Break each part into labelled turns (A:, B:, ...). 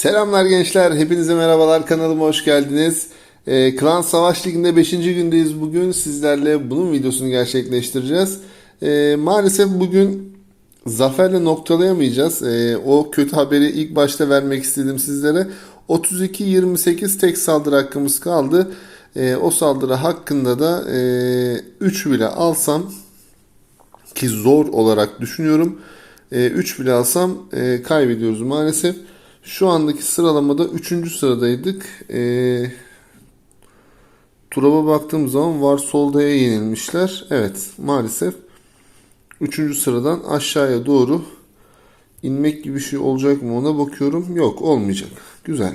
A: Selamlar gençler, hepinize merhabalar. Kanalıma hoş geldiniz. Ee, Klan Savaş Ligi'nde 5. gündeyiz bugün. Sizlerle bunun videosunu gerçekleştireceğiz. Ee, maalesef bugün zaferle noktalayamayacağız. Ee, o kötü haberi ilk başta vermek istedim sizlere. 32-28 tek saldırı hakkımız kaldı. Ee, o saldırı hakkında da e, 3 bile alsam ki zor olarak düşünüyorum. 3 bile alsam e, kaybediyoruz maalesef. Şu andaki sıralamada 3. sıradaydık. E, Turab'a baktığım zaman var soldaya yenilmişler. Evet maalesef 3. sıradan aşağıya doğru inmek gibi bir şey olacak mı ona bakıyorum. Yok olmayacak. Güzel.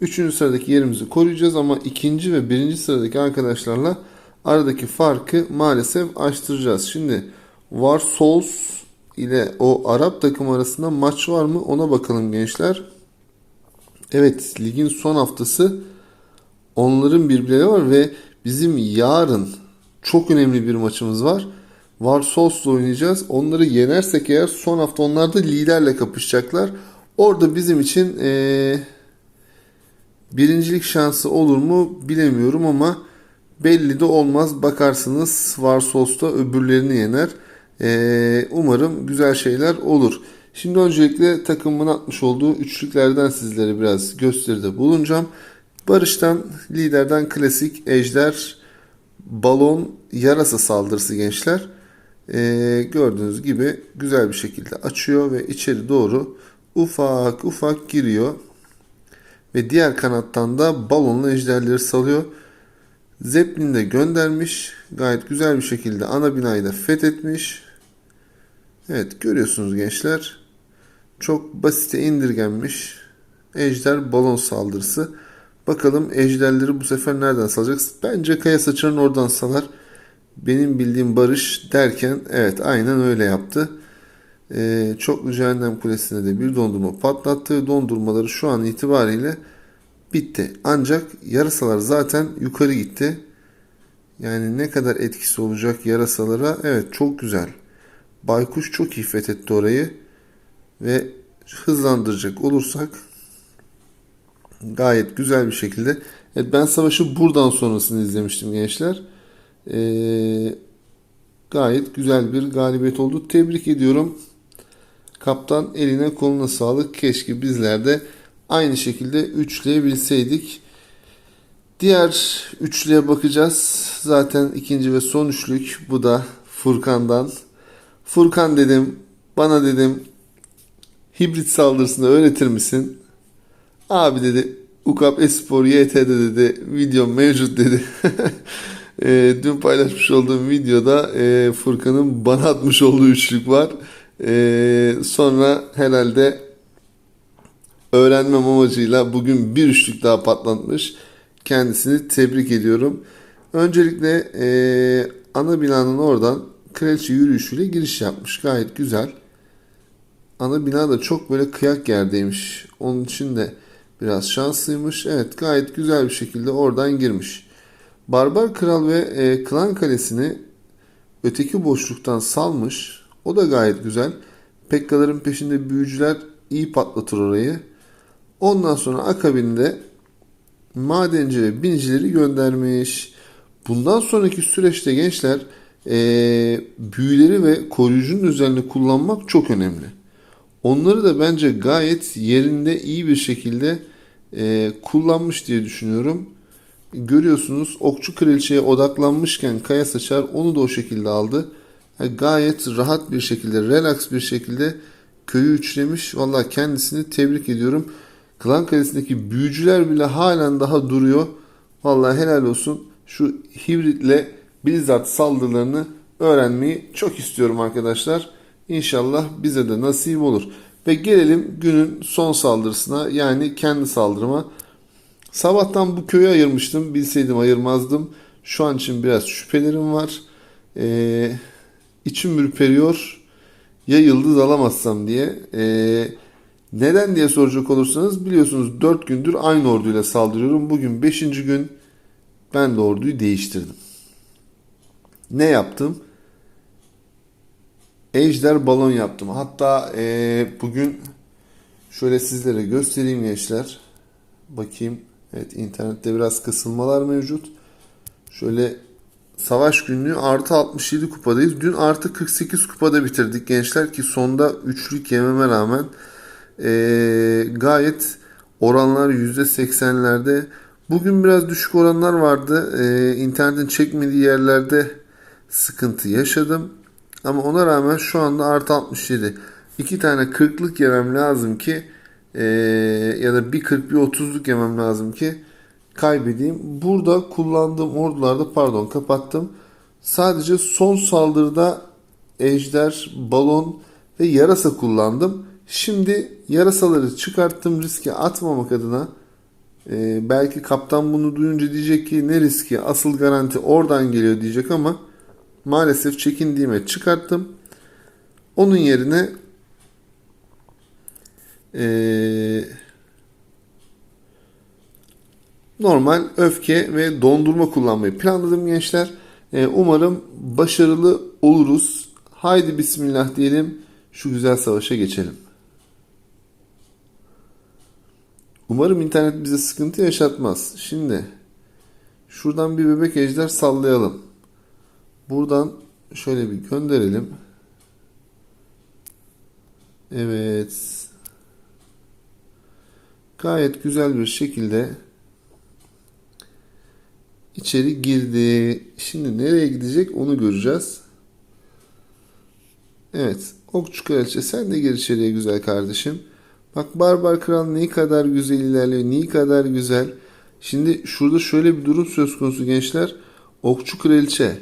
A: 3. sıradaki yerimizi koruyacağız ama 2. ve 1. sıradaki arkadaşlarla aradaki farkı maalesef açtıracağız. Şimdi Var Souls ile o Arap takım arasında maç var mı ona bakalım gençler. Evet ligin son haftası onların birbirleri var ve bizim yarın çok önemli bir maçımız var. Var Souls'la oynayacağız. Onları yenersek eğer son hafta onlar da liderle kapışacaklar. Orada bizim için ee, birincilik şansı olur mu bilemiyorum ama belli de olmaz. Bakarsınız Var Souls'ta öbürlerini yener. Ee, umarım güzel şeyler olur. Şimdi öncelikle takımın atmış olduğu üçlüklerden sizlere biraz gösteride bulunacağım. Barış'tan liderden klasik ejder balon yarasa saldırısı gençler. Ee, gördüğünüz gibi güzel bir şekilde açıyor ve içeri doğru ufak ufak giriyor. Ve diğer kanattan da balonlu ejderleri salıyor. Zeppelin de göndermiş. Gayet güzel bir şekilde ana binayı da fethetmiş. Evet görüyorsunuz gençler. Çok basite indirgenmiş. Ejder balon saldırısı. Bakalım ejderleri bu sefer nereden salacak? Bence Kaya Saçar'ın oradan salar. Benim bildiğim Barış derken evet aynen öyle yaptı. Ee, Çoklu Cehennem Kulesi'ne de bir dondurma patlattı. Dondurmaları şu an itibariyle bitti. Ancak yarasalar zaten yukarı gitti. Yani ne kadar etkisi olacak yarasalara? Evet çok güzel. Baykuş çok iyi fethetti orayı. Ve hızlandıracak olursak gayet güzel bir şekilde. Evet, ben savaşı buradan sonrasını izlemiştim gençler. Ee, gayet güzel bir galibiyet oldu. Tebrik ediyorum. Kaptan eline koluna sağlık. Keşke bizler de aynı şekilde üçleyebilseydik. Diğer üçlüye bakacağız. Zaten ikinci ve son üçlük. Bu da Furkan'dan. Furkan dedim. Bana dedim. Hibrit saldırısını öğretir misin? Abi dedi. Ukap Espor YT'de dedi. Video mevcut dedi. e, dün paylaşmış olduğum videoda e, Furkan'ın bana atmış olduğu üçlük var. E, sonra herhalde öğrenmem amacıyla bugün bir üçlük daha patlatmış. Kendisini tebrik ediyorum. Öncelikle e, ana binanın oradan kraliçe yürüyüşüyle giriş yapmış. Gayet güzel. Ana bina da çok böyle kıyak yerdeymiş. Onun için de biraz şanslıymış. Evet gayet güzel bir şekilde oradan girmiş. Barbar Kral ve e, Klan Kalesi'ni öteki boşluktan salmış. O da gayet güzel. Pekkaların peşinde büyücüler iyi patlatır orayı. Ondan sonra akabinde madenci ve binicileri göndermiş. Bundan sonraki süreçte gençler e, büyüleri ve koruyucunun üzerine kullanmak çok önemli. Onları da bence gayet yerinde iyi bir şekilde e, kullanmış diye düşünüyorum. Görüyorsunuz okçu kraliçeye odaklanmışken Kaya Saçar onu da o şekilde aldı. Yani gayet rahat bir şekilde, relax bir şekilde köyü üçlemiş. Valla kendisini tebrik ediyorum. Klan Kalesi'ndeki büyücüler bile halen daha duruyor. Vallahi helal olsun. Şu hibritle Blizzard saldırılarını öğrenmeyi çok istiyorum arkadaşlar. İnşallah bize de nasip olur. Ve gelelim günün son saldırısına yani kendi saldırıma. Sabahtan bu köyü ayırmıştım. Bilseydim ayırmazdım. Şu an için biraz şüphelerim var. Ee, içim ürperiyor. Ya yıldız alamazsam diye. Ee, neden diye soracak olursanız biliyorsunuz 4 gündür aynı orduyla saldırıyorum. Bugün 5. gün ben de orduyu değiştirdim. Ne yaptım? Ejder balon yaptım. Hatta e, bugün Şöyle sizlere göstereyim gençler. Bakayım. Evet internette biraz kısılmalar mevcut. Şöyle savaş günlüğü artı 67 kupadayız. Dün artı 48 kupada bitirdik gençler ki sonda üçlük yememe rağmen ee, gayet oranlar %80'lerde. Bugün biraz düşük oranlar vardı. Ee, internetin çekmediği yerlerde sıkıntı yaşadım. Ama ona rağmen şu anda artı 67. İki tane 40'lık yemem lazım ki ee, ya da bir 40 bir 30'luk yemem lazım ki kaybedeyim. Burada kullandığım ordularda pardon kapattım. Sadece son saldırıda ejder, balon ve yarasa kullandım. Şimdi yarasaları çıkarttım riske atmamak adına. Ee, belki kaptan bunu duyunca diyecek ki ne riski asıl garanti oradan geliyor diyecek ama maalesef çekindiğime çıkarttım. Onun yerine ee, normal öfke ve dondurma kullanmayı planladım gençler. Ee, umarım başarılı oluruz. Haydi bismillah diyelim. Şu güzel savaşa geçelim. Umarım internet bize sıkıntı yaşatmaz. Şimdi şuradan bir bebek ejder sallayalım. Buradan şöyle bir gönderelim. Evet. Gayet güzel bir şekilde içeri girdi. Şimdi nereye gidecek onu göreceğiz. Evet. Okçu kraliçe sen de gir içeriye güzel kardeşim. Bak Barbar Kral ne kadar güzel ilerliyor. Ne kadar güzel. Şimdi şurada şöyle bir durum söz konusu gençler. Okçu kraliçe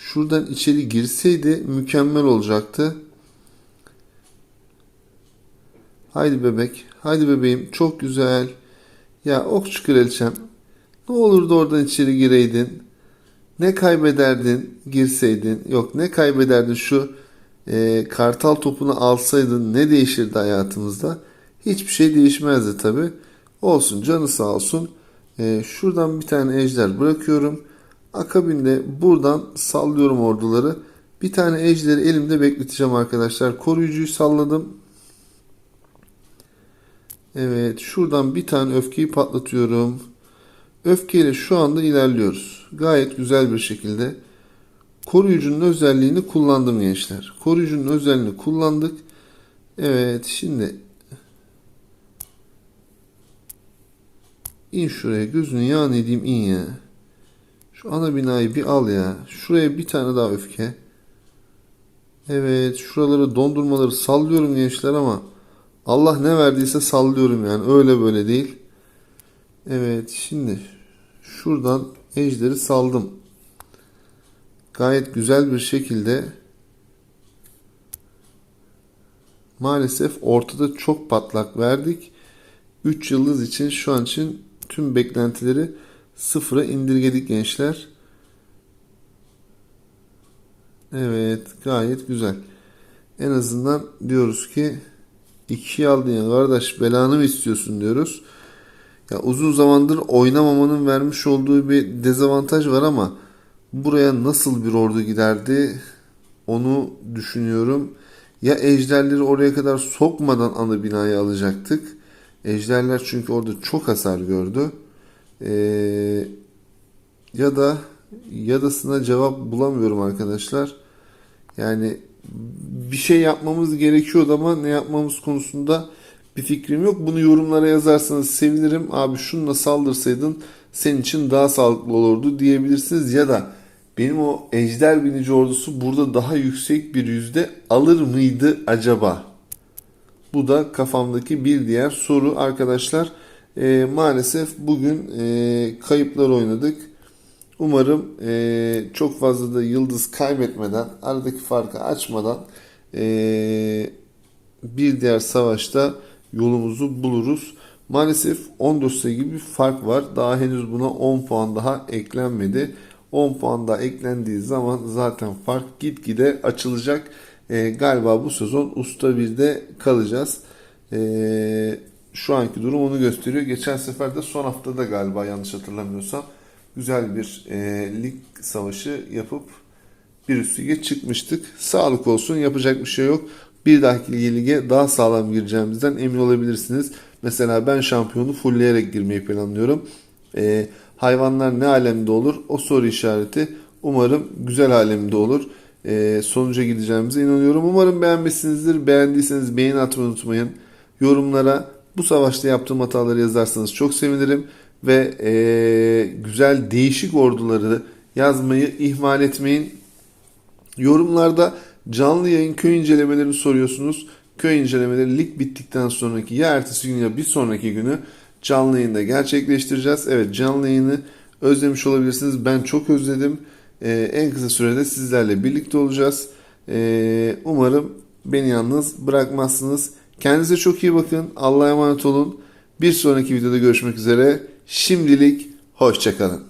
A: şuradan içeri girseydi mükemmel olacaktı. Haydi bebek. Haydi bebeğim. Çok güzel. Ya okçu kraliçem. Ne olurdu oradan içeri gireydin. Ne kaybederdin girseydin. Yok ne kaybederdin şu e, kartal topunu alsaydın ne değişirdi hayatımızda? Hiçbir şey değişmezdi tabi. Olsun canı sağ olsun. E, şuradan bir tane ejder bırakıyorum. Akabinde buradan sallıyorum orduları. Bir tane ejderi elimde bekleteceğim arkadaşlar. Koruyucuyu salladım. Evet şuradan bir tane öfkeyi patlatıyorum. Öfkeyle şu anda ilerliyoruz. Gayet güzel bir şekilde. Koruyucunun özelliğini kullandım gençler. Koruyucunun özelliğini kullandık. Evet şimdi in şuraya gözünü yağın edeyim in ya. Şu ana binayı bir al ya. Şuraya bir tane daha öfke. Evet şuraları dondurmaları sallıyorum gençler ama Allah ne verdiyse sallıyorum yani öyle böyle değil. Evet şimdi şuradan ejderi saldım. Gayet güzel bir şekilde maalesef ortada çok patlak verdik. 3 yıldız için şu an için tüm beklentileri sıfıra indirgedik gençler. Evet gayet güzel. En azından diyoruz ki ikiye aldın ya kardeş belanı mı istiyorsun diyoruz. Ya uzun zamandır oynamamanın vermiş olduğu bir dezavantaj var ama buraya nasıl bir ordu giderdi onu düşünüyorum. Ya ejderleri oraya kadar sokmadan ana binayı alacaktık. Ejderler çünkü orada çok hasar gördü. Ee, ya da yadasına cevap bulamıyorum arkadaşlar. Yani bir şey yapmamız gerekiyordu ama ne yapmamız konusunda bir fikrim yok. Bunu yorumlara yazarsanız sevinirim. Abi şununla saldırsaydın senin için daha sağlıklı olurdu diyebilirsiniz. Ya da benim o ejder binici ordusu burada daha yüksek bir yüzde alır mıydı acaba? Bu da kafamdaki bir diğer soru arkadaşlar. E, maalesef bugün e, kayıplar oynadık. Umarım e, çok fazla da yıldız kaybetmeden, aradaki farkı açmadan e, bir diğer savaşta yolumuzu buluruz. Maalesef 14 sayı gibi bir fark var. Daha henüz buna 10 puan daha eklenmedi. 10 puan daha eklendiği zaman zaten fark gitgide açılacak. E, galiba bu sezon Usta 1'de kalacağız. E, şu anki durum onu gösteriyor. Geçen sefer de son haftada galiba yanlış hatırlamıyorsam güzel bir e, lig savaşı yapıp bir üst lige çıkmıştık. Sağlık olsun yapacak bir şey yok. Bir dahaki lige daha sağlam gireceğimizden emin olabilirsiniz. Mesela ben şampiyonu fullleyerek girmeyi planlıyorum. Ee, hayvanlar ne alemde olur? O soru işareti. Umarım güzel alemde olur. Ee, sonuca gideceğimize inanıyorum. Umarım beğenmişsinizdir. Beğendiyseniz beğeni atmayı unutmayın. Yorumlara bu savaşta yaptığım hataları yazarsanız çok sevinirim. Ve ee, güzel değişik orduları yazmayı ihmal etmeyin. Yorumlarda canlı yayın köy incelemelerini soruyorsunuz. Köy incelemeleri lig bittikten sonraki ya ertesi gün ya bir sonraki günü canlı yayında gerçekleştireceğiz. Evet canlı yayını özlemiş olabilirsiniz. Ben çok özledim. Ee, en kısa sürede sizlerle birlikte olacağız. Ee, umarım beni yalnız bırakmazsınız. Kendinize çok iyi bakın. Allah'a emanet olun. Bir sonraki videoda görüşmek üzere. Şimdilik hoşçakalın.